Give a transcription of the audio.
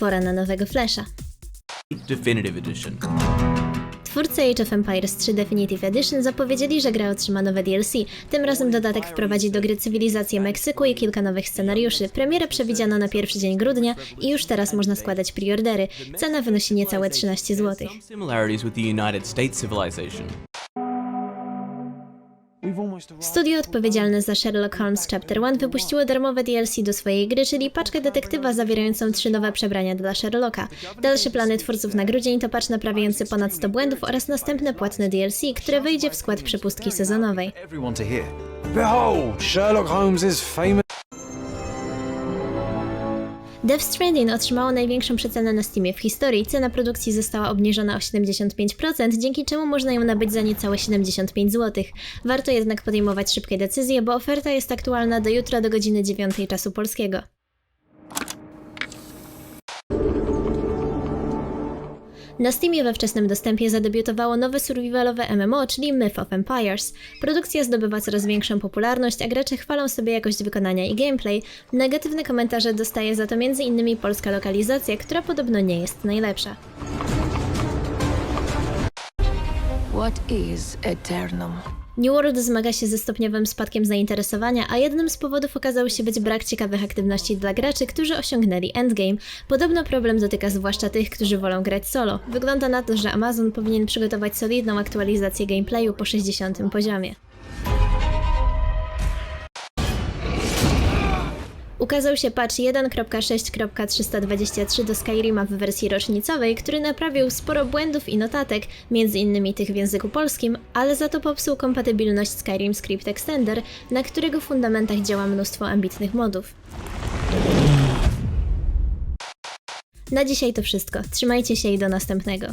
pora na nowego Flasha. Definitive Edition. Twórcy Age of Empires 3 Definitive Edition zapowiedzieli, że gra otrzyma nowe DLC. Tym razem dodatek wprowadzi do gry cywilizację Meksyku i kilka nowych scenariuszy. Premierę przewidziano na pierwszy dzień grudnia i już teraz można składać preordery. Cena wynosi niecałe 13 zł. Studio odpowiedzialne za Sherlock Holmes Chapter 1 wypuściło darmowe DLC do swojej gry, czyli paczkę detektywa zawierającą trzy nowe przebrania dla Sherlocka. Dalsze plany twórców na grudzień to patch naprawiający ponad 100 błędów oraz następne płatne DLC, które wejdzie w skład przepustki sezonowej. Behold, Sherlock Holmes famous. Death Stranding otrzymało największą przecenę na Steamie w historii. Cena produkcji została obniżona o 75%, dzięki czemu można ją nabyć za niecałe 75 zł. Warto jednak podejmować szybkie decyzje, bo oferta jest aktualna do jutra do godziny 9 czasu polskiego. Na Steamie we wczesnym dostępie zadebiutowało nowe survivalowe MMO, czyli Myth of Empires. Produkcja zdobywa coraz większą popularność, a gracze chwalą sobie jakość wykonania i gameplay. Negatywne komentarze dostaje za to m.in. polska lokalizacja, która podobno nie jest najlepsza. What is Eternum? New World zmaga się ze stopniowym spadkiem zainteresowania, a jednym z powodów okazał się być brak ciekawych aktywności dla graczy, którzy osiągnęli endgame. Podobno problem dotyka zwłaszcza tych, którzy wolą grać solo. Wygląda na to, że Amazon powinien przygotować solidną aktualizację gameplayu po 60 poziomie. Ukazał się patch 1.6.323 do Skyrima w wersji rocznicowej, który naprawił sporo błędów i notatek, m.in. tych w języku polskim, ale za to popsuł kompatybilność Skyrim Script Extender, na którego fundamentach działa mnóstwo ambitnych modów. Na dzisiaj to wszystko. Trzymajcie się i do następnego.